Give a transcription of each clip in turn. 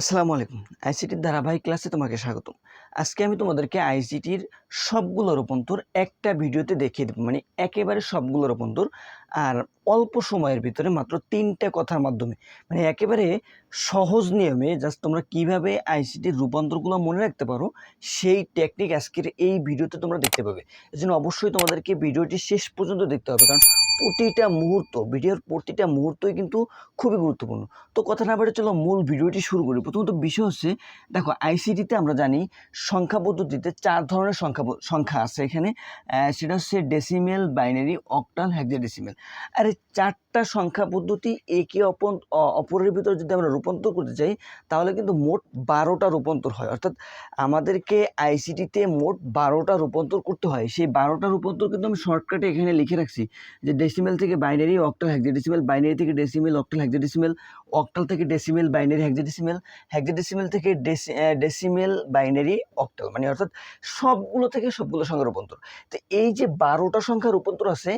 আসসালামু আলাইকুম। আইসিটির ধারাবাহিক ক্লাসে তোমাকে স্বাগতম। আজকে আমি তোমাদেরকে আইসিটির সবগুলো রূপান্তর একটা ভিডিওতে দেখিয়ে দেবো। মানে একেবারে সবগুলো রূপান্তর আর অল্প সময়ের ভিতরে মাত্র তিনটা কথার মাধ্যমে। মানে একেবারে সহজ নিয়মে জাস্ট তোমরা কীভাবে আইসিটির রূপান্তরগুলো মনে রাখতে পারো, সেই টেকনিক আজকের এই ভিডিওতে তোমরা দেখতে পাবে। এই জন্য অবশ্যই তোমাদেরকে ভিডিওটি শেষ পর্যন্ত দেখতে হবে, কারণ প্রতিটা মুহূর্ত, ভিডিওর প্রতিটা মুহূর্তই কিন্তু খুবই গুরুত্বপূর্ণ। তো কথা না বলে চলো মূল ভিডিওটি শুরু করি। প্রথমত বিষয় হচ্ছে, দেখো আইসিটিতে আমরা জানি সংখ্যা পদ্ধতিতে চার ধরনের সংখ্যা সংখ্যা আছে এখানে। সেটা হচ্ছে ডেসিমেল বাইনারি অক্টাল হেক্সাডেসিমেল আর এই চারটা সংখ্যা পদ্ধতি একে অপর অপরের ভিতরে যদি আমরা রূপান্তর করতে চাই, তাহলে কিন্তু মোট বারোটা রূপান্তর হয়। অর্থাৎ আমাদেরকে আইসিটিতে মোট বারোটা রূপান্তর করতে হয়। সেই বারোটা রূপান্তর কিন্তু আমি শর্টকাটে এখানে লিখে রাখছি যে ডেসিমেল থেকে বাইনারি অক্টাল হেক্সাডেসিমেল বাইনারি থেকে ডেসিমেল অক্টাল হেক্সাডেসিমেল অক্টাল থেকে ডেসিমেল বাইনারি হেক্সাডেসিমেল হেক্সাডেসিমেল থেকে ডেসি ডেসিমেল বাইনারি অক্টাল মানে অর্থাৎ সবগুলো থেকে সবগুলো সংখ্যা রূপান্তর। তো এই যে বারোটা সংখ্যা রূপান্তর আছে,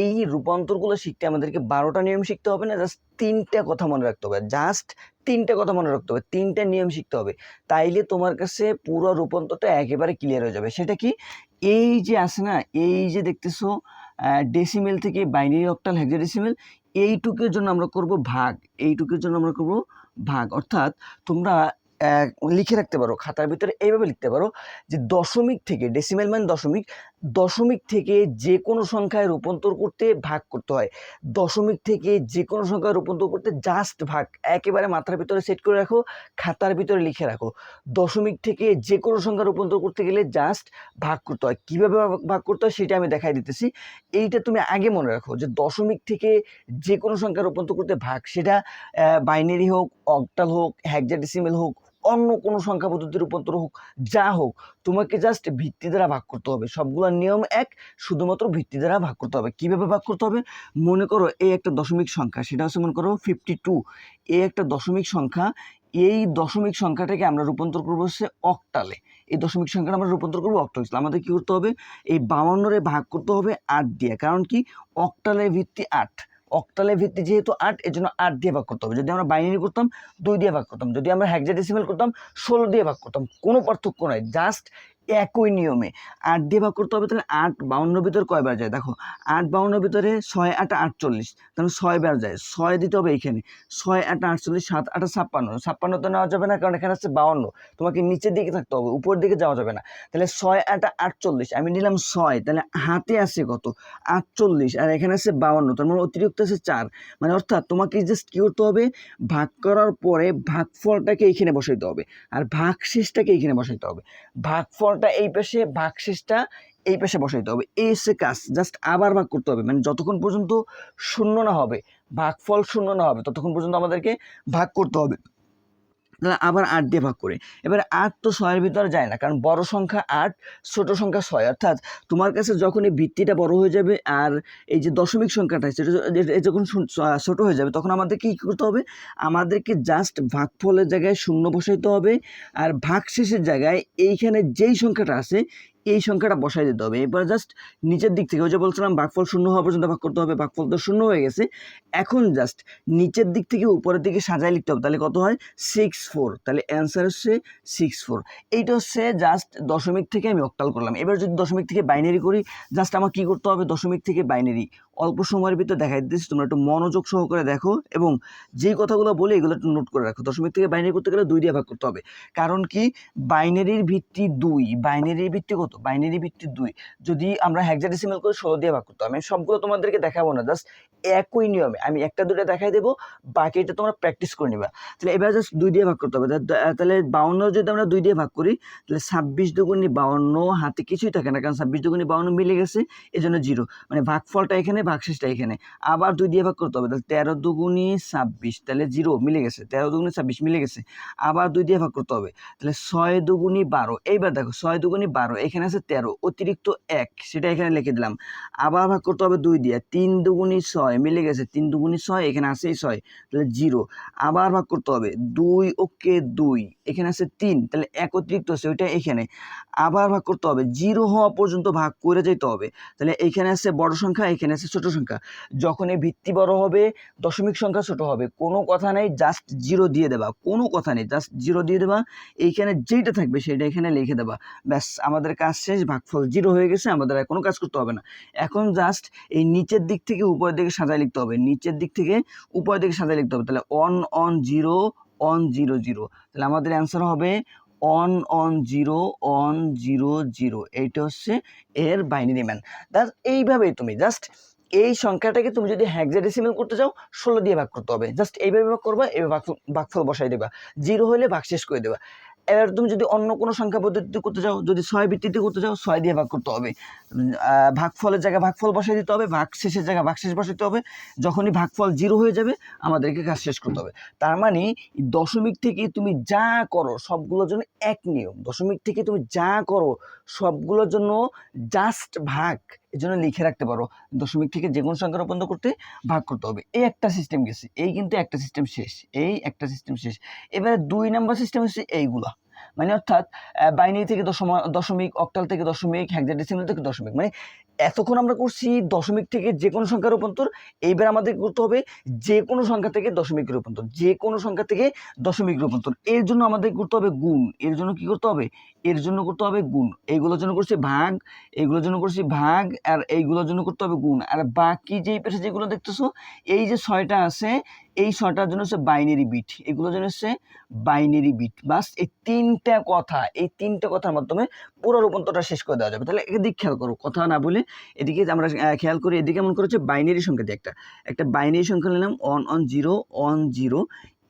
এই রূপান্তরগুলো শিখতে আমাদেরকে বারোটা নিয়ম শিখতে হবে না জাস্ট তিনটা কথা মনে রাখতে হবে। জাস্ট তিনটে কথা মনে রাখতে হবে, তিনটে নিয়ম শিখতে হবে। তাইলে তোমার কাছে পুরো রূপান্তরটা একেবারে ক্লিয়ার হয়ে যাবে। সেটা কি? এই যে আছে না, এই যে দেখতেছো ডেসিমেল থেকে বাইনারি অক্টাল হেক্সাডেসিমেল এইটুকের জন্য আমরা করব ভাগ। এইটুকের জন্য আমরা করব ভাগ। অর্থাৎ তোমরা লিখে রাখতে পারো, খাতার ভিতরে এইভাবে লিখতে পারো যে দশমিক থেকে ডেসিমেল মানে দশমিক দশমিক থেকে যে কোনো সংখ্যায় রূপান্তর করতে ভাগ করতে হয়। দশমিক থেকে যে কোনো সংখ্যায় রূপান্তর করতে জাস্ট ভাগ। একেবারে মাথার ভিতরে সেট করে রাখো, খাতার ভিতরে লিখে রাখো। দশমিক থেকে যে কোনো সংখ্যা রূপান্তর করতে গেলে জাস্ট ভাগ করতে হয়। কীভাবে ভাগ- করতে হয় সেটা আমি দেখাই দিতেছি। এইটা তুমি আগে মনে রাখো যে দশমিক থেকে যে কোনো সংখ্যা রূপান্তর করতে ভাগ। সেটা বাইনারি হোক অক্টাল হোক হ্যাকজাডেসিমেল হোক অন্য কোনো সংখ্যা পদ্ধতির রূপান্তর হোক, যা হোক, তোমাকে জাস্ট ভিত্তি দ্বারা ভাগ করতে হবে। সবগুলোর নিয়ম এক, শুধুমাত্র ভিত্তি দ্বারা ভাগ করতে হবে। কীভাবে ভাগ করতে হবে? মনে করো এই একটা দশমিক সংখ্যা, সেটা হচ্ছে মনে করো ফিফটি টু এই একটা দশমিক সংখ্যা, এই দশমিক সংখ্যাটাকে আমরা রূপান্তর করব হচ্ছে অক্টালে এই দশমিক সংখ্যাটা আমরা রূপান্তর করব অক্টাল আমাদের কী করতে হবে? এই বাউন্নরে ভাগ করতে হবে আট দিয়ে। কারণ কি? অক্টালের ভিত্তি আট। অক্টালের ভিত্তি যেহেতু আট এর জন্য আট দিয়ে ভাগ করতে হবে। যদি আমরা বাইনারি করতাম, দুই দিয়ে ভাগ করতাম। যদি আমরা হ্যাকজাডেসিমেল করতাম, ষোলো দিয়ে ভাগ করতাম। কোনো পার্থক্য নয় জাস্ট একই নিয়মে। আট দিয়ে ভাগ করতে হবে তাহলে আট বাউন্নর ভিতরে কয়বার যায়? দেখো, আট বাউন্নর ভিতরে ছয়, আট, আটচল্লিশ। তাহলে ছয় বার যায়। ছয় দিতে হবে এইখানে। ছয়, আট, আটচল্লিশ, সাত, আট ছাপ্পান্ন। ছাপ্পান্ন তো নেওয়া যাবে না, কারণ এখানে আছে বাউন্ন। তোমাকে নিচের দিকে থাকতে হবে উপরের দিকে যাওয়া যাবে না। তাহলে ছয়, আট, আটচল্লিশ। আমি নিলাম ছয়, তাহলে হাতে আছে কত? আটচল্লিশ। আর এখানে আছে বাউন্ন। তার মানে অতিরিক্ত আছে চার। মানে অর্থাৎ তোমাকে জাস্ট কী করতে হবে? ভাগ করার পরে ভাগফলটাকে এইখানে বসাইতে হবে। আর ভাগশেষটাকে এইখানে বসাইতে হবে। ভাগফলটা এই পাশে ভাগশেষটা এই পাশে বসাইতে হবে। এই সে কাজ জাস্ট আবার ভাগ করতে হবে। মানে যতক্ষণ পর্যন্ত শূন্য না হবে, ভাগফল শূন্য না হবে, ততক্ষণ পর্যন্ত আমাদেরকে ভাগ করতে হবে। তাহলে আবার আট দিয়ে ভাগ করে। এবার আট তো ছয়ের ভিতরে যায় না, কারণ বড় সংখ্যা আট, ছোট সংখ্যা ছয়। অর্থাৎ তোমার কাছে যখন এই ভিত্তিটা বড় হয়ে যাবে আর এই যে দশমিক সংখ্যাটা সেটা যখন ছোট হয়ে যাবে, তখন আমাদেরকে কী করতে হবে? আমাদেরকে জাস্ট ভাগফলের জায়গায় শূন্য বসাইতে হবে। আর ভাগ শেষের জায়গায় এইখানে যেই সংখ্যাটা আছে এই সংখ্যাটা বসাই দিতে হবে। এবার জাস্ট নিচের দিক থেকে ওই যে বলছিলাম বাঘফল শূন্য হওয়া পর্যন্ত ভাগ করতে হবে বাঘফল তো শূন্য হয়ে গেছে। এখন জাস্ট নিচের দিক থেকে উপরের দিকে সাজায় লিখতে হবে, তাহলে কত হয়? সিক্স ফোর তাহলে অ্যান্সার হচ্ছে সিক্স ফোর এইটা হচ্ছে জাস্ট দশমিক থেকে আমি অক্টাল করলাম। এবার যদি দশমিক থেকে বাইনারি করি জাস্ট আমার কী করতে হবে? দশমিক থেকে বাইনারি অল্প সময়ের ভিতরে দেখাই দিচ্ছি তোমরা একটু মনোযোগ সহকারে দেখো এবং যেই কথাগুলো বলি এগুলো একটু নোট করে রাখো। দশমিক থেকে বাইনারি করতে গেলে দুই দিয়ে ভাগ করতে হবে। কারণ কি? বাইনারির ভিত্তি দুই। বাইনারির ভিত্তি কত? বাইনারি ভিত্তি দুই। যদি আমরা হ্যাকজাডেসিমেল করে ষোলো দিয়ে ভাগ করতে হবে আমি সবগুলো তোমাদেরকে দেখাবো না জাস্ট একই নিয়মে। আমি একটা দুটো দেখাই দেবো, বাকিটা তোমরা প্র্যাকটিস করে নিবা। তাহলে এবার জাস্ট দুই দিয়ে ভাগ করতে হবে। তাহলে বাউন্ন যদি আমরা দুই দিয়ে ভাগ করি, তাহলে ছাব্বিশ দুগুণি বাউন্ন হাতে কিছুই থাকে না, কারণ ছাব্বিশ দুগুণি বাউন্ন মিলে গেছে এই জন্য জিরো মানে ভাগফলটা এখানে ভাগশেষটা এখানে। আবার দুই দিয়ে ভাগ করতে হবে, তাহলে তেরো দুগুণি ছাব্বিশ, তাহলে জিরো, মিলে গেছে। তেরো দুগুণি ছাব্বিশ, মিলে গেছে। আবার দুই দিয়ে ভাগ করতে হবে, তাহলে ছয় দুগুণি বারো। এইবার দেখো, ছয় দুগুণি বারো, এখানে আছে তেরো, অতিরিক্ত এক, সেটা এখানে লিখে দিলাম। আবার ভাগ করতে হবে দুই দিয়ে, তিন দুগুণি ছয়, মিলে গেছে। তিন দুগুণি ছয়, এখানে আছেই ছয়, তাহলে জিরো। আবার ভাগ করতে হবে, দুই ওকে দুই, এখানে আছে তিন, তাহলে এক অতিরিক্ত আছে ওইটা এখানে। আবার ভাগ করতে হবে, জিরো হওয়া পর্যন্ত ভাগ করে যেতে হবে, তাহলে এখানে আছে বড় সংখ্যা, এখানে আছে ছোট সংখ্যা। যখন এই ভিত্তি বড় হবে, দশমিক সংখ্যা ছোট হবে। কোনো কথা নেই জাস্ট জিরো দিয়ে দেবা। কোনো কথা নেই জাস্ট জিরো দিয়ে দেবা। এইখানে যেইটা থাকবে সেটা এখানে লিখে দেবা। ব্যাস, আমাদের কাজ শেষ, ভাগফল জিরো হয়ে গেছে, আমাদের আর কোনো কাজ করতে হবে না। এখন জাস্ট এই নিচের দিক থেকে উপরের দিকে সাজায় লিখতে হবে। নিচের দিক থেকে উপরের দিকে সাজায় লিখতে হবে। তাহলে one one zero one zero zero তাহলে আমাদের অ্যান্সার হবে one one zero one zero zero এইটা হচ্ছে এর বাইনারি ম্যান জাস্ট এইভাবেই তুমি জাস্ট এই সংখ্যাটাকে তুমি যদি হ্যাক্সাডেসিমাল করতে চাও, ষোলো দিয়ে ভাগ করতে হবে। জাস্ট এইভাবে ভাগ করবা, এইভাবে ভাগফল ভাগফল বসাই দেবা। জিরো হলে ভাগ শেষ করে দেবা। এবার তুমি যদি অন্য কোনো সংখ্যা পদ্ধতিতে করতে চাও, যদি ছয় ভিত্তিতে করতে চাও, ছয় দিয়ে ভাগ করতে হবে। ভাগফলের জায়গায় ভাগফল বসাই দিতে হবে, ভাগ শেষের জায়গায় ভাগ শেষ বসাইতে হবে। যখনই ভাগফল জিরো হয়ে যাবে, আমাদেরকে কাজ শেষ করতে হবে। তার মানে দশমিক থেকে তুমি যা করো, সবগুলোর জন্য এক নিয়ম। দশমিক থেকে তুমি যা করো, সবগুলোর জন্য জাস্ট ভাগ। এই জন্য লিখে রাখতে পারো। দশমিক থেকে যে কোনো সংখ্যা রূপান্তর করতে ভাগ করতে হবে। এই একটা সিস্টেম গেছে, এই কিন্তু একটা সিস্টেম শেষ, এই একটা সিস্টেম শেষ। এবারে দুই নাম্বার সিস্টেম হচ্ছে এইগুলা। মানে অর্থাৎ বাইনারি থেকে দশম, দশমিক অক্টাল থেকে দশমিক হ্যাক্সাডেসিমাল থেকে দশমিক। মানে এতক্ষণ আমরা করছি দশমিক থেকে যে কোনো সংখ্যা রূপান্তর, এইবার আমাদের করতে হবে? যে কোনো সংখ্যা থেকে দশমিক রূপান্তর যে কোনো সংখ্যা থেকে দশমিক রূপান্তর। এর জন্য আমাদের করতে হবে? গুণ। এর জন্য কি করতে হবে? এর জন্য করতে হবে গুণ। এইগুলোর জন্য করছি ভাগ, এইগুলোর জন্য করছি ভাগ, আর এইগুলোর জন্য করতে হবে গুণ। আর বাকি যেই পেশে যেগুলো দেখতেছো, এই যে ছয়টা আছে, এই ছয়টার জন্য হচ্ছে বাইনারি বিট এগুলোর জন্য হচ্ছে বাইনারি বিট বাস এই তিনটা কথা, এই তিনটা কথার মাধ্যমে পুরো রূপান্তরটা শেষ করে দেওয়া যাবে। তাহলে এদিক খেয়াল করো, কথা না বলে এদিকে আমরা খেয়াল করি, এদিকে মনে করছে বাইনারি সংখ্যা দিয়ে একটা। একটা বাইনারি সংখ্যা নিলাম one one zero one zero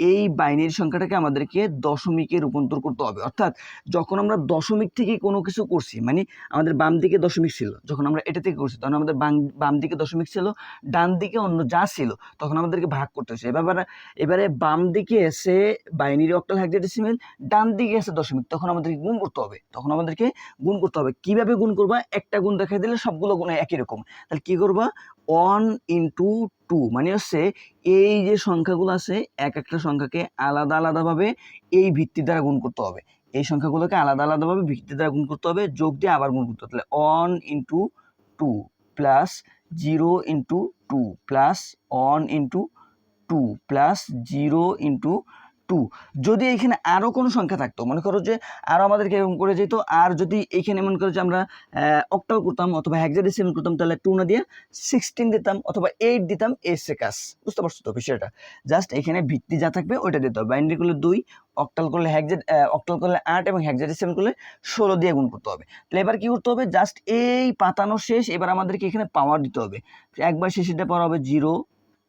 এই বাইনারি সংখ্যাটাকে আমাদেরকে দশমিকে রূপান্তর করতে হবে। অর্থাৎ যখন আমরা দশমিক থেকে কোনো কিছু করছি মানে আমাদের বাম দিকে দশমিক ছিল, যখন আমরা এটা থেকে করছি, তখন আমাদের বাম বাম দিকে দশমিক ছিল, ডান দিকে অন্য যা ছিল, তখন আমাদেরকে ভাগ করতে হচ্ছে এবার এবারে বাম দিকে এসে বাইনারি অক্টাল হ্যাক্সাডেসিমাল ডান দিকে এসে দশমিক, তখন আমাদেরকে গুণ করতে হবে। তখন আমাদেরকে গুণ করতে হবে। কীভাবে গুণ করবা? একটা গুণ দেখাই দিলে সবগুলো গুণ একই রকম। তাহলে কি করবা? ওয়ান ইন্টু টু মানে হচ্ছে এই যে সংখ্যাগুলো আছে, এক একটা সংখ্যাকে আলাদা আলাদাভাবে এই ভিত্তি দ্বারা গুণ করতে হবে। এই সংখ্যাগুলোকে আলাদা আলাদাভাবে ভিত্তি দ্বারা গুণ করতে হবে, যোগ দিয়ে আবার গুণ করতে হবে। তাহলে one into two plus zero into two plus one into two plus zero into two যদি এখানে আরও কোনো সংখ্যা থাকতো, মনে করো যে আরও আমাদেরকে এরকম করে যেত, আর যদি এইখানে মনে করো যে আমরা অক্টাল করতাম অথবা হ্যাক্সাডেসিমাল করতাম, তাহলে টু না দিয়ে সিক্সটিন দিতাম অথবা এইট দিতাম এসে কাজ। বুঝতে পারছ তো বিষয়টা? জাস্ট এখানে ভিত্তি যা থাকবে ওইটা দিতে হবে। বাইনারি করলে দুই অক্টাল করলে হ্যাকজেড অক্টাল করলে আট এবং হ্যাক্সাডেসিমাল করলে ষোলো দিয়ে গুণ করতে হবে। তাহলে এবার কি করতে হবে? জাস্ট এই পাতানো শেষ, এবার আমাদেরকে এখানে পাওয়ার দিতে হবে। একবার শেষেরটা পর হবে জিরো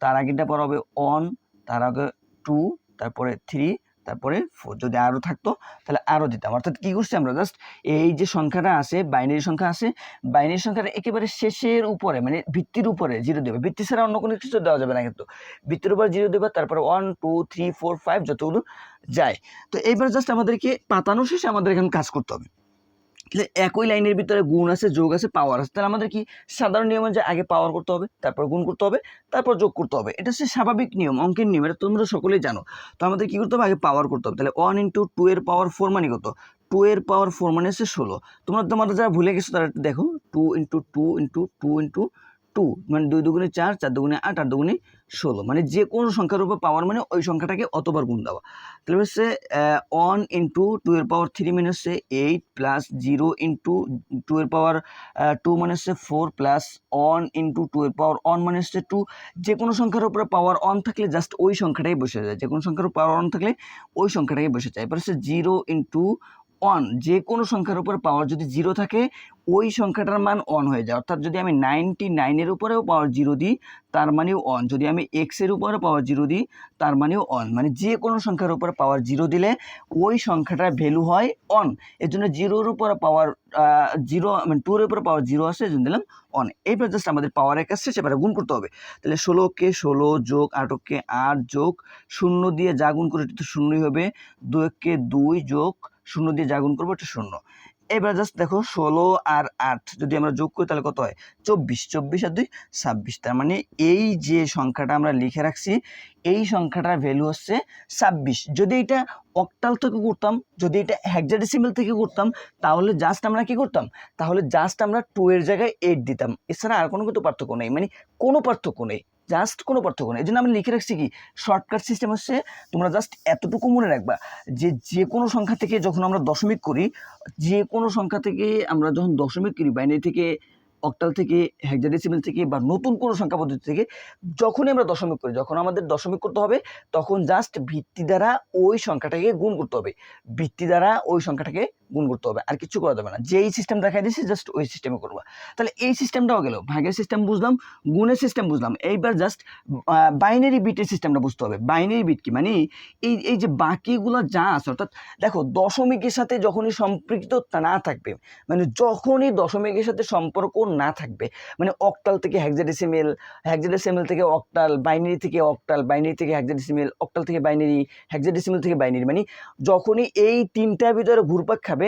তার আগেরটা পর হবে অন তার আগে টু তারপরে থ্রি তারপরে ফোর যদি আরও থাকতো, তাহলে আরও দিতাম। অর্থাৎ কী করছি আমরা? জাস্ট এই যে সংখ্যাটা আছে বাইনারি সংখ্যা আছে বাইনারি সংখ্যাটা একেবারে শেষের উপরে মানে ভিত্তির উপরে জিরো দেবে। ভিত্তি ছাড়া অন্য কোনো কিছু দেওয়া যাবে না কিন্তু। ভিত্তির উপরে জিরো দেবে, তারপরে one two three four five যতগুলো যায়। তো এইবার জাস্ট আমাদেরকে পাতানো শেষে আমাদের এখানে কাজ করতে হবে। তাহলে একই লাইনের ভিতরে গুণ আছে, যোগ আছে পাওয়ার আছে। তাহলে আমাদের কি? সাধারণ নিয়ম যে আগে পাওয়ার করতে হবে, তারপর গুণ করতে হবে, তারপর যোগ করতে হবে। এটা হচ্ছে স্বাভাবিক নিয়ম, অঙ্কের নিয়ম, এটা তোমরা সকলেই জানো। তো আমাদের কী করতে হবে? আগে পাওয়ার করতে হবে। তাহলে ওয়ান ইন্টু টু এর পাওয়ার ফোর মানে কত? টু এর পাওয়ার ফোর মানে হচ্ছে ষোলো। তোমরা তোমাদের যারা ভুলে গেছো, তারা দেখো। Two into two into two into two মানে দুই দুগুণে চার চার দুগুণে আট আট দুগুণে ষোলো। মানে যে কোনো সংখ্যার উপর পাওয়ার মানে ওই সংখ্যাটাকে অতবার গুণ দেওয়া। তাহলে হচ্ছে ওয়ান ইন্টু টু এর পাওয়ার থ্রি মানে হচ্ছে eight plus zero into two এর পাওয়ার টু মানে হচ্ছে four plus one into two এর পাওয়ার ওয়ান মানে হচ্ছে টু যে কোনো সংখ্যার উপরে পাওয়ার অন থাকলে জাস্ট ওই সংখ্যাটাই বসে যায়। যে কোনো সংখ্যার উপর পাওয়ার অন থাকলে ওই সংখ্যাটাই বসে যায়। এবার হচ্ছে জিরো ইন্টু ওয়ান যে কোনো সংখ্যার উপর পাওয়ার যদি জিরো থাকে, ওই সংখ্যাটার মান অন হয়ে যায়। অর্থাৎ যদি আমি নাইনটি নাইনের উপরেও পাওয়ার জিরো দিই, তার মানেও অন যদি আমি এক্সের উপরে পাওয়ার জিরো দিই, তার মানেও অন মানে যে কোনো সংখ্যার উপরে পাওয়ার জিরো দিলে, ওই সংখ্যাটার ভ্যালু হয় অন এর জন্য জিরোর উপরে পাওয়ার জিরো মানে টুর উপরে পাওয়ার জিরো আসে এই জন্য দিলাম অন এইবার জাস্ট আমাদের পাওয়ার এক আসছে, সেবারে গুণ করতে হবে। তাহলে ষোলোকে ষোলো যোগ আটককে আট যোগ শূন্য দিয়ে যা গুণ করে তো শূন্যই হবে। দুইকে দুই যোগ শূন্য দিয়ে যা গুণ করব, এটা শূন্য। এবার জাস্ট দেখো ষোলো আর আট, যদি আমরা যোগ করি তাহলে কত হয়? চব্বিশ। চব্বিশ আর দুই, ছাব্বিশ। তার মানে এই যে সংখ্যাটা আমরা লিখে রাখছি, এই সংখ্যাটার ভ্যালু হচ্ছে ছাব্বিশ। যদি এটা অক্টাল থেকে করতাম, যদি এটা হেক্সাডেসিমেল থেকে করতাম, তাহলে জাস্ট আমরা কি করতাম? তাহলে জাস্ট আমরা টু এর জায়গায় এইট দিতাম। এছাড়া আর কোনো কিন্তু পার্থক্য নেই। মানে কোনো পার্থক্য নেই। জাস্ট কোনো পার্থক্য নেই। এই জন্য আমি লিখে রাখছি কি শর্টকাট সিস্টেম হচ্ছে তোমরা জাস্ট এতটুকু মনে রাখবা যে যে কোনো সংখ্যা থেকে যখন আমরা দশমিক করি যে কোনো সংখ্যা থেকে আমরা যখন দশমিক করি বাইনারি থেকে অক্টাল থেকে হেক্সাডেসিমেল থেকে বা নতুন কোনো সংখ্যা পদ্ধতি থেকে, যখনই আমরা দশমিক করি, যখন আমাদের দশমিক করতে হবে, তখন জাস্ট ভিত্তি দ্বারা ওই সংখ্যাটাকে গুণ করতে হবে। ভিত্তি দ্বারা ওই সংখ্যাটাকে গুণ করতে হবে, আর কিছু করা যাবে না। যেই সিস্টেম দেখাই দিয়েছি জাস্ট ওই সিস্টেমে করবা। তাহলে এই সিস্টেমটাও গেল, ভাগের সিস্টেম বুঝলাম, গুণের সিস্টেম বুঝলাম। এইবার জাস্ট বাইনারি বিটের সিস্টেমটা বুঝতে হবে। বাইনারি বিট কি? মানে এই এই যে বাকিগুলো যা আছে, অর্থাৎ দেখো, দশমিকের সাথে যখনই সম্পৃক্ত না থাকবে মানে যখনই দশমিকের সাথে সম্পর্ক না থাকবে মানে অক্টাল থেকে হেক্সাডেসিমেল হেক্সাডেসিমেল থেকে অক্টাল বাইনারি থেকে অক্টাল বাইনারি থেকে হেক্সাডেসিমেল অক্টাল থেকে বাইনারি হেক্সাডেসিমেল থেকে বাইনারি মানে যখনই এই তিনটার ভিতরে ঘুরপাক খাবে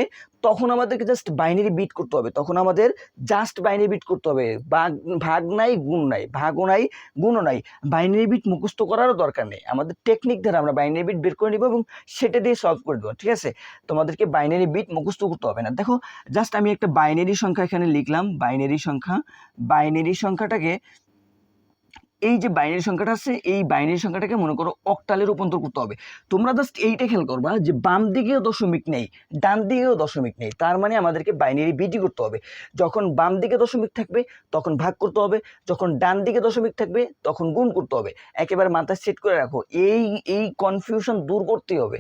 তখন আমাদেরকে জাস্ট বাইনারি বিট করতে হবে। তখন আমাদের জাস্ট বাইনারি বিট করতে হবে। ভাগ ভাগ নাই, গুণ নাই। ভাগও নাই, গুণও নাই। বাইনারি বিট মুখস্থ করারও দরকার নেই। আমাদের টেকনিক দ্বারা আমরা বাইনারি বিট বের করে নিব এবং সেটা দিয়ে সলভ করে দেবো, ঠিক আছে? তোমাদেরকে বাইনারি বিট মুখস্থ করতে হবে না। দেখো জাস্ট আমি একটা বাইনারি সংখ্যা এখানে লিখলাম বাইনারি সংখ্যা। বাইনারি সংখ্যাটাকে এই যে বাইনারি সংখ্যাটা আছে, এই বাইনারি সংখ্যাটাকে মনে করো অক্টালে রূপান্তর করতে হবে। তোমরা জাস্ট এইটা খেয়াল করবা যে বাম দিকেও দশমিক নেই, ডান দিকেও দশমিক নেই। তার মানে আমাদেরকে বাইনারি বিটি করতে হবে। যখন বাম দিকে দশমিক থাকবে, তখন ভাগ করতে হবে। যখন ডান দিকে দশমিক থাকবে, তখন গুণ করতে হবে। একেবারে মাথায় সেট করে রাখো। এই এই কনফিউশন দূর করতেই হবে।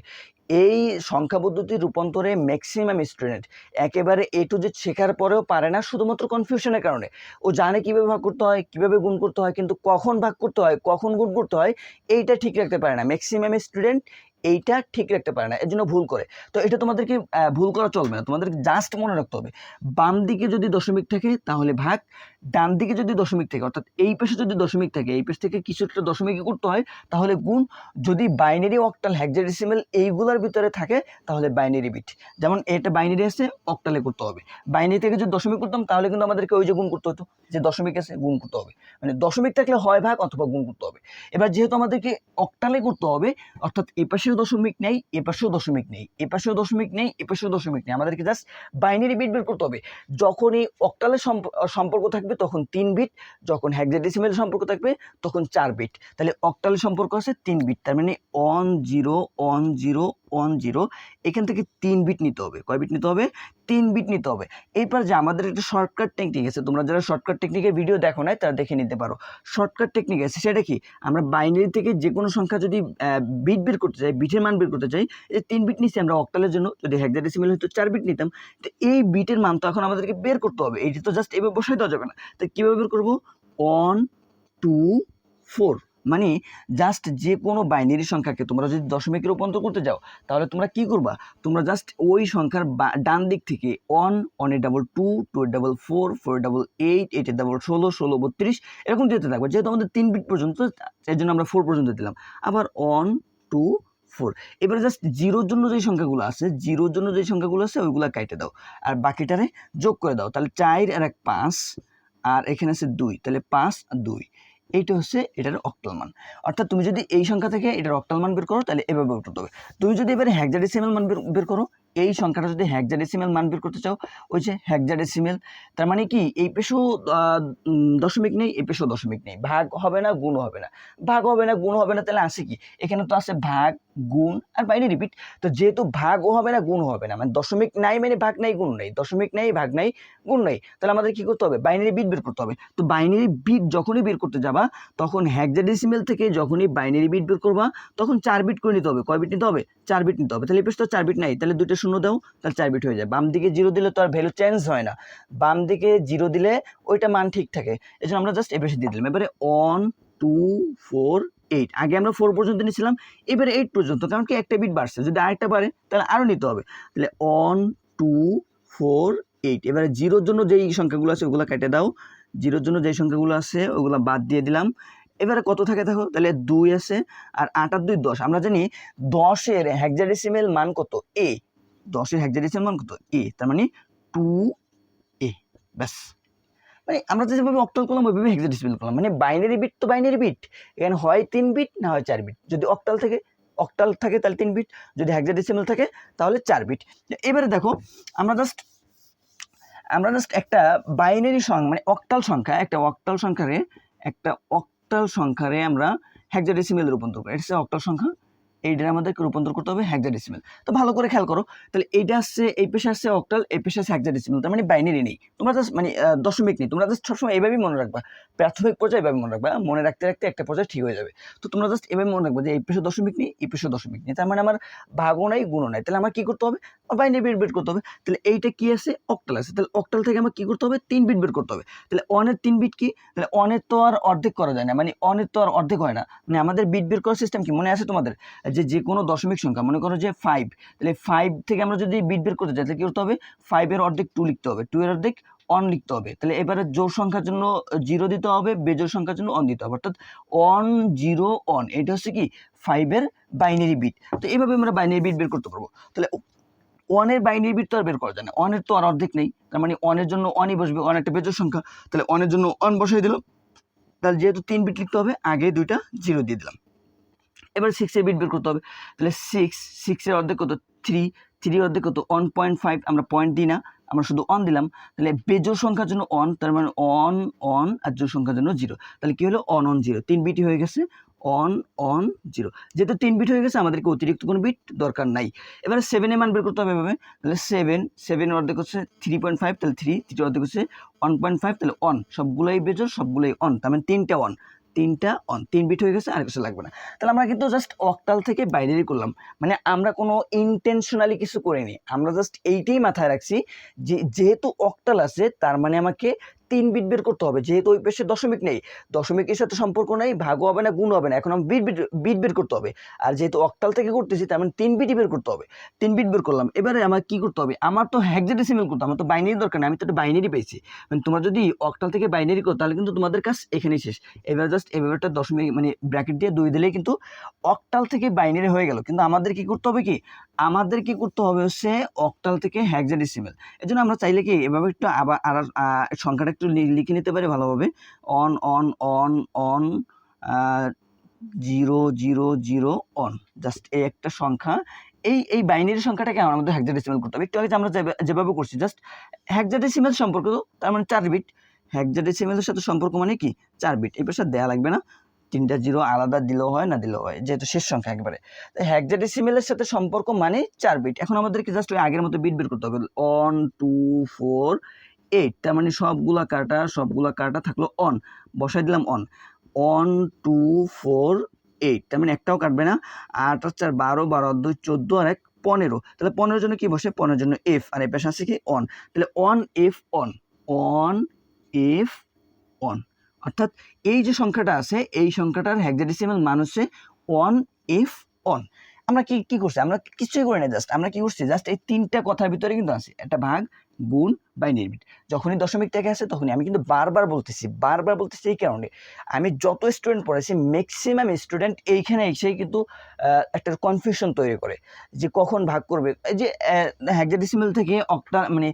এই সংখ্যা পদ্ধতি রূপান্তরে ম্যাক্সিমাম স্টুডেন্ট একেবারে এ টু জেড শেখার পরেও পারে না, শুধুমাত্র কনফিউশনের কারণে। ও জানে কীভাবে ভাগ করতে হয়, কীভাবে গুণ করতে হয়, কিন্তু কখন ভাগ করতে হয়, কখন গুণ করতে হয়, এইটা ঠিক রাখতে পারে না। ম্যাক্সিমাম স্টুডেন্ট এইটা ঠিক রাখতে পারে না এর জন্য ভুল করে। তো এটা তোমাদেরকে ভুল করা চলবে না, তোমাদেরকে জাস্ট মনে রাখতে হবে। বাম দিকে যদি দশমিক থাকে, তাহলে ভাগ। ডান দিকে যদি দশমিক থাকে, অর্থাৎ এই পাশে যদি দশমিক থাকে, এই পাশ থেকে কিছু একটা দশমিক করতে হয়, তাহলে গুণ যদি বাইনারি অক্টাল হেক্সাডেসিমেল এইগুলোর ভিতরে থাকে, তাহলে বাইনারি বিট যেমন এটা বাইনারি আছে অক্টালে করতে হবে। বাইনারি থেকে যদি দশমিক করতাম, তাহলে কিন্তু আমাদেরকে ওই যে গুণ করতে হতো, যে দশমিক আছে, গুণ করতে হবে। মানে দশমিক থাকলে হয় ভাগ অথবা গুণ করতে হবে। এবার যেহেতু আমাদেরকে অক্টালে করতে হবে, অর্থাৎ এ পাশেও দশমিক নেই, এ পাশেও দশমিক নেই, এ পাশেও দশমিক নেই, এ পাশেও দশমিক নেই। আমাদেরকে জাস্ট বাইনারি বিট বের করতে হবে। যখনই অক্টালের সম্প- সম্পর্ক থাকবে তখন তিন বিট যখন হেক্সাডেসিমেল সম্পর্ক থাকবে তখন চার বিট তাহলে অক্টালের সম্পর্ক আছে তিন বিট তার মানে one zero one zero one zero এখান থেকে তিন বিট নিতে হবে। কয় বিট নিতে হবে? তিন বিট নিতে হবে। এরপর যে আমাদের একটা শর্টকাট টেকনিক আছে, তোমরা যারা শর্টকাট টেকনিকের ভিডিও দেখো নাই, তারা দেখে নিতে পারো। শর্টকাট টেকনিক আছে, সেটা কি? আমরা বাইনারি থেকে যে কোনো সংখ্যা যদি বিট বের করতে চাই বিটের মান বের করতে চাই, এই তিন বিট নিচ্ছি আমরা অক্টালের জন্য, যদি হেক্সাডেসিমেল হতো চার বিট নিতাম, তো এই বিটের মান তো এখন আমাদেরকে বের করতে হবে। এইটা তো জাস্ট এভাবে বসাই দেওয়া যাবে না। তো কীভাবে বের করব? ওয়ান টু ফোর মানে জাস্ট যে কোনো বাইনারি সংখ্যাকে তোমরা যদি দশমিকে রূপান্তর করতে যাও, তাহলে তোমরা কি করবা? তোমরা জাস্ট ওই সংখ্যার ডান দিক থেকে one one double two two double four four double eight eight double ষোলো ষোলো, বত্রিশ, এরকম দিতে থাকবে। যেহেতু আমাদের তিন বিট পর্যন্ত, এর জন্য আমরা ফোর পর্যন্ত দিলাম। আবার ওয়ান টু ফোর এবারে জাস্ট জিরোর জন্য যে সংখ্যাগুলো আছে জিরোর জন্য যে সংখ্যাগুলো আছে, ওইগুলো কেটে দাও। আর বাকিটারে যোগ করে দাও। তাহলে চার আর এক পাঁচ, আর এখানে আছে দুই। তাহলে পাঁচ আর দুই। এইটা হচ্ছে এটার অক্টাল মান। অর্থাৎ তুমি যদি এই সংখ্যা থেকে এটার অক্টাল মান বের করো, তাহলে এভাবে উত্তর দেবে। তুমি যদি এবারে হেক্সাডেসিমেল মান বের করো, এই সংখ্যাটা যদি হেক্সাডেসিমেল মান বের করতে চাও, ওই যে হেক্সাডেসিমেল তার মানে কি? এই পেশো দশমিক নেই, এই পেশো দশমিক নেই। ভাগ হবে না, গুণ হবে না। ভাগ হবে না, গুণ হবে না, তাহলে আসে কি? এখানে তো আছে ভাগ গুণ আর বাইরে রিপিট তো যেহেতু ভাগও হবে না গুণ হবে না। মানে দশমিক নাই মানে ভাগ নাই, গুণ নাই। দশমিক নাই, ভাগ নাই, গুণ নাই। তাহলে আমাদের কি করতে হবে? বাইনারি বিট বের করতে হবে। তো বাইনারি বিট যখনই বের করতে যাবা, তখন হেক্সাডেসিমেল থেকে যখনই বাইনারি বিট বের করবা, তখন চার বিট করে নিতে হবে। কয় বিট নিতে হবে? চার বিট নিতে হবে। তাহলে এই পেশ তো চার বিট নাই। তাহলে দুটো শূন্য দাও, তাহলে চার বিট হয়ে যায়। বাম দিকে জিরো দিলে তো আর ভ্যালু চেঞ্জ হয় না। বাম দিকে জিরো দিলে ওইটা মান ঠিক থাকে। এই আমরা জাস্ট এ পেশে দিয়ে দিলাম। এবারে ওয়ান টু ফোর এইট আগে আমরা ফোর পর্যন্ত নিয়েছিলাম, এবারে এইট পর্যন্ত, কারণ কি একটা বিট বাড়ছে। যদি আরেকটা বাড়ে, তাহলে আরও নিতে হবে। তাহলে ওয়ান টু ফোর এইট এবারে জিরোর জন্য যেই সংখ্যাগুলো আছে, ওগুলো কেটে দাও। জিরোর জন্য যেই সংখ্যাগুলো আছে, ওগুলো বাদ দিয়ে দিলাম। এবারে কত থাকে দেখো? তাহলে দুই আছে, আর আট আর দুই দশ। আমরা জানি দশের হেক্সাডেসিমেল মান কত? এ দশের হেক্সাডেসিমেল মান কত? এ তার মানে টু এ ব্যাস। মানে আমরা যেভাবে অক্টাল করলাম, ওইভাবে হেক্সাডেসিমেল করলাম। মানে বাইনারি বিট তো বাইনারি বিট এখানে হয় তিন বিট না হয় চার বিট যদি অক্টাল থেকে অক্টাল থাকে তাহলে তিন বিট যদি হেক্সাডেসিমেল থাকে তাহলে চার বিট এবারে দেখো, আমরা জাস্ট আমরা জাস্ট একটা বাইনারি সংখ্যা মানে অক্টাল সংখ্যা, একটা অক্টাল সংখ্যারে একটা অক্টাল সংখ্যারে আমরা হেক্সাডেসিমেল রূপান্তর করি। এটা হচ্ছে অক্টাল সংখ্যা। এইটার আমাদেরকে রূপান্তর করতে হবে হেক্সাডেসিমেল তো ভালো করে খেয়াল করো, তাহলে এইটা আসছে, এই পেশে আসছে অক্টাল এই পেশে আসছে হেক্সাডেসিমেল তার মানে বাইনারি নেই। তোমরা জাস্ট মানে দশমিক নেই। তোমরা জাস্ট সবসময় এইভাবেই মনে রাখবা। প্রাথমিক পর্যায়ে এভাবে মনে রাখবা। মনে রাখতে রাখতে একটা পর্যায়ে ঠিক হয়ে যাবে। তো তোমরা জাস্ট এভাবে মনে রাখবা যে এই পেশে দশমিক নেই, এই পেশে দশমিক নেই। তার মানে আমার ভাগও নাই, গুণও নাই। তাহলে আমার কি করতে হবে? বাইনারি বিট বের করতে হবে। তাহলে এইটা কি আছে? অক্টাল আছে। তাহলে অক্টাল থেকে আমার কি করতে হবে? তিন বিট বের করতে হবে। তাহলে অনের তিন বিট কি? তাহলে অনের তো আর অর্ধেক করা যায় না। মানে অনের তো আর অর্ধেক হয় না। মানে আমাদের বিট বের করার সিস্টেম কি? মনে আছে তোমাদের? যে যে কোনো দশমিক সংখ্যা, মনে করো যে ফাইভ তাহলে ফাইভ থেকে আমরা যদি বিট বের করতে চাই, তাহলে কী করতে হবে? ফাইভের অর্ধেক টু লিখতে হবে টু এর অর্ধেক অন লিখতে হবে, তাহলে এবারে জোর সংখ্যার জন্য জিরো দিতে হবে বেজোর সংখ্যার জন্য অন দিতে হবে, অর্থাৎ অন জিরো অন এটা হচ্ছে কি? ফাইভের বাইনারি বিট তো এইভাবে আমরা বাইনারি বিট বের করতে পারব, তাহলে ওয়ানের বাইনারি বিট তো আর বের করা যায় না অনের তো আর অর্ধেক নেই, তার মানে অনের জন্য অনই বসবে অন একটা বেজোর সংখ্যা, তাহলে অনের জন্য অন বসাই দিলাম, তাহলে যেহেতু তিন বিট লিখতে হবে, আগে দুইটা জিরো দিয়ে দিলাম এবার সিক্সের বিট বের করতে হবে। তাহলে সিক্স সিক্সের অর্ধেক কত? থ্রি থ্রি অর্ধেক কত? ওয়ান পয়েন্ট ফাইভ আমরা পয়েন্ট দিই না, আমরা শুধু অন দিলাম। তাহলে বেজোর সংখ্যার জন্য অন তার মানে অন অন আর জোর সংখ্যার জন্য জিরো তাহলে কী হলো? অন অন জিরো তিন বিটই হয়ে গেছে। অন অন জিরো যেহেতু তিন বিট হয়ে গেছে, আমাদেরকে অতিরিক্ত কোনো বিট দরকার নাই। এবারে সেভেনের মান বের করতে হবে এভাবে। তাহলে সেভেন সেভেনের অর্ধেক হচ্ছে থ্রি পয়েন্ট ফাইভ তাহলে থ্রি থ্রি অর্ধেক হচ্ছে ওয়ান পয়েন্ট ফাইভ তাহলে অন সবগুলোই বেজোর সবগুলোই অন তার মানে তিনটা অন তিনটা অন তিন বিট হয়ে গেছে, আর কিছু লাগবে না। তাহলে আমরা কিন্তু জাস্ট অক্টাল থেকে বাইনারি করলাম। মানে আমরা কোনো ইন্টেনশনালি কিছু করিনি। আমরা জাস্ট এইটাই মাথায় রাখছি যে যেহেতু অক্টাল আছে, তার মানে আমাকে তিন বিট বের করতে হবে। যেহেতু ওই পেশে দশমিক নেই, দশমিকের সাথে সম্পর্ক নেই, ভাগও হবে না গুণ হবে না। এখন আমি বিট বিট বিট বের করতে হবে। আর যেহেতু অক্টাল থেকে করতেছি, তার মানে তিন বিটই বের করতে হবে। তিন বিট বের করলাম। এবারে আমার কি করতে হবে? আমার তো হেক্সাডেসিমেল করতে আমার তো বাইনারি দরকার নেই। আমি তো একটা বাইনারি পেয়েছি মানে তোমরা যদি অক্টাল থেকে বাইনারি করো, তাহলে কিন্তু তোমাদের কাজ এখানেই শেষ। এবার জাস্ট এভাবে একটা দশমিক মানে ব্র্যাকেট দিয়ে দুই দিলেই কিন্তু অক্টাল থেকে বাইনারি হয়ে গেল। কিন্তু আমাদের কি করতে হবে কি? আমাদের কি করতে হবে হচ্ছে অক্টাল থেকে হেক্সাডেসিমেল এই জন্য আমরা চাইলে কি এভাবে একটু আবার আর সংখ্যাটা একটু লিখে নিতে পারি ভালোভাবে? One one one one zero zero zero one just এই একটা সংখ্যা। এই এই বাইনারি সংখ্যাটাকে আমাদের হেক্সাডেসিমেল করতে হবে। একটু আগে আমরা যেভাবে- করছি জাস্ট হেক্সাডেসিমেল সম্পর্ক তার মানে চার বিট হেক্সাডেসিমেলের সাথে সম্পর্ক মানে কি? চার বিট এই পেশা দেওয়া লাগবে না। তিনটা জিরো আলাদা দিলেও হয়, না দিলেও হয়, যেহেতু শেষ সংখ্যা একবারে। হেক্সাডেসিমেলের সাথে সম্পর্ক মানে চার বিট এখন আমাদেরকে জাস্ট ওই আগের মতো বিট বের করতে হবে। অন টু ফোর এইট তার মানে সবগুলা কাটা সবগুলা কাটা থাকল অন বসাই দিলাম one one two four eight তার মানে একটাও কাটবে না। আট চার, বারো বারো দুই, চোদ্দ আর এক, পনেরো। তাহলে পনেরোর জন্য কি বসে? পনেরোর জন্য এফ আর পেশা আছে কি? অন তাহলে one F one one F one অর্থাৎ এই যে সংখ্যাটা আছে, এই সংখ্যাটার হেক্সাডেসিমাল মান হচ্ছে ওয়ান এফ অন আমরা কি কি করছি? আমরা কিছুই করি না জাস্ট আমরা কি করছি? জাস্ট এই তিনটা কথার ভিতরে কিন্তু আছে। একটা ভাগ গুণ বাই নির্মিট যখনই দশমিক থেকে আসে তখনই আমি কিন্তু বারবার বলতেছি বারবার বলতেছি এই কারণে। আমি যত স্টুডেন্ট পড়াইছি ম্যাক্সিমাম স্টুডেন্ট এইখানে এসেই কিন্তু একটা কনফিউশন তৈরি করে যে কখন ভাগ করবে। এই যে হেক্সাডেসিমাল থেকে অক্টাল মানে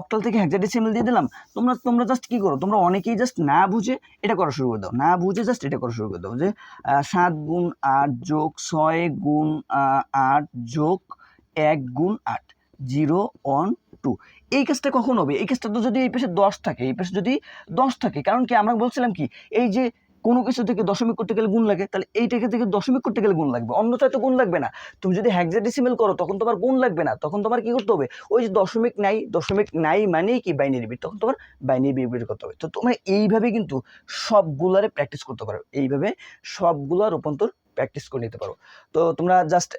অক্টাল থেকে হেক্সাডেসিমাল দিয়ে দিলাম, তোমরা তোমরা জাস্ট কী করো? তোমরা অনেকেই জাস্ট না বুঝে এটা করা শুরু করে দাও। না বুঝে জাস্ট এটা করা শুরু করে দাও যে সাত গুণ আট যোগ ছয় গুণ আট যোগ এক গুণ আট জিরো ওয়ান টু এই কাজটা কখন হবে? এই কেসটা তো যদি এই পাশে দশ থাকে, এই পাশে যদি দশ থাকে, কারণ কি আমরা বলছিলাম কি, এই যে কোনো কিছু থেকে দশমিক করতে গেলে গুণ লাগে, তাহলে এইটাকে থেকে দশমিক করতে গেলে গুণ লাগবে, অন্যথায় তো গুণ লাগবে না। তুমি যদি হেক্সাডেসিমেল করো, তখন তোমার গুণ লাগবে না, তখন তোমার কি করতে হবে? ওই যে দশমিক নাই দশমিক নাই মানেই কি বাইনারি বিট তখন তোমার বাইনারি বিট করতে হবে। তো তোমরা এইভাবে কিন্তু সবগুলারে প্র্যাকটিস করতে পারো। এইভাবে সবগুলা রূপান্তর প্র্যাকটিস করে নিতে পারো। তো তোমরা জাস্ট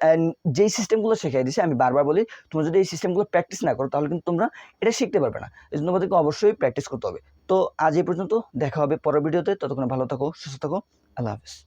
যেই সিস্টেমগুলো শেখাই দিছি আমি বারবার বলি, তোমরা যদি এই সিস্টেমগুলো প্র্যাকটিস না করো, তাহলে কিন্তু তোমরা এটা শিখতে পারবে না। এই জন্য তোমাদেরকে অবশ্যই প্র্যাকটিস করতে হবে। তো আজ এই পর্যন্ত, দেখা হবে পরের ভিডিওতে ততক্ষণ ভালো থাকো, সুস্থ থাকো। আল্লাহ হাফিজ।